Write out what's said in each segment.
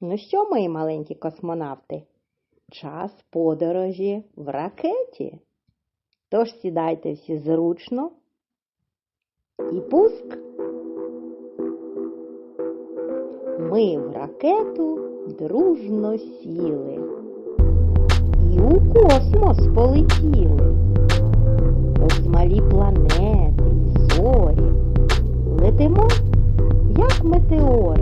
Ну що, мої маленькі космонавти? Час подорожі в ракеті. Тож сідайте всі зручно і пуск. Ми в ракету дружно сіли і у космос полетіли. Повз малі планети й зорі. Летимо, як метеори.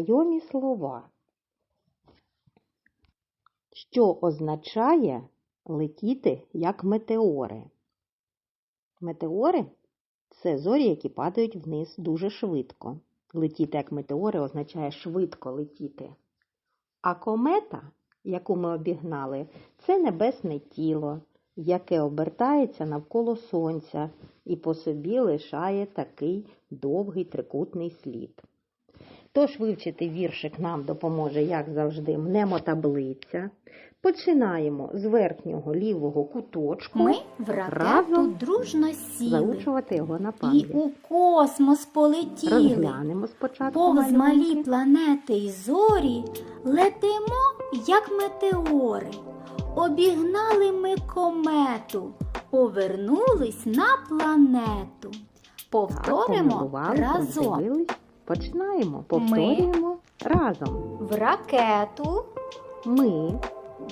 Незнайомі слова. Що означає летіти як метеори? Метеори це зорі, які падають вниз дуже швидко. Летіти як метеори означає швидко летіти. А комета, яку ми обігнали, це небесне тіло, яке обертається навколо Сонця і по собі лишає такий довгий трикутний слід. Тож вивчити віршик нам допоможе, як завжди, мнемотаблиця. Починаємо з верхнього лівого куточку Ми в ракету разом дружно сіли заучувати його на і у космос полетіли. Розглянемо спочатку Повз малі планети й зорі летимо, як метеори. Обігнали ми комету, повернулись на планету. Повторимо помалювали, разом. Починаємо. Повторюємо разом. В ракету Ми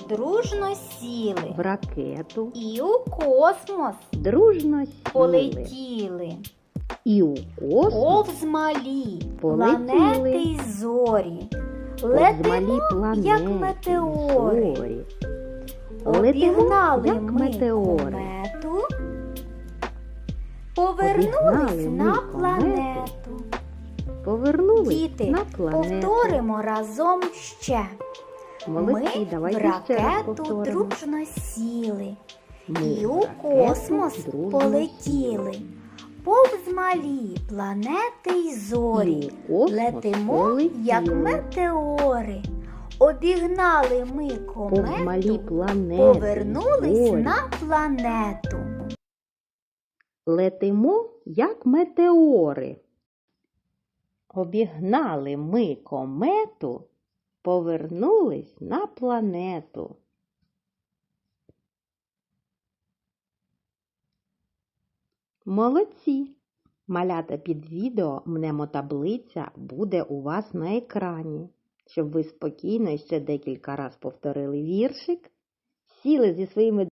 дружно сіли в ракету і у космос дружно сіли. полетіли. І у космос Повз малі Полетіли. планети й зорі. Летимо, планети, як метеори. зорі. Летимо, Обігнали як ми метеори. комету, повернулись Обігнали ми на планету. Повернулись Діти, на планету. повторимо разом ще. Молодці, ми давайте в ракету дружно сіли Ми і у космос дружно полетіли. Повз малі планети й зорі. Летимо, полетіли. як метеори. Обігнали ми комету, планети. повернулись зорі. на планету. Летимо, як метеори. Обігнали ми комету, повернулись на планету. Молодці! Малята під відео мнемотаблиця буде у вас на екрані, щоб ви спокійно ще декілька разів повторили віршик, сіли зі своїми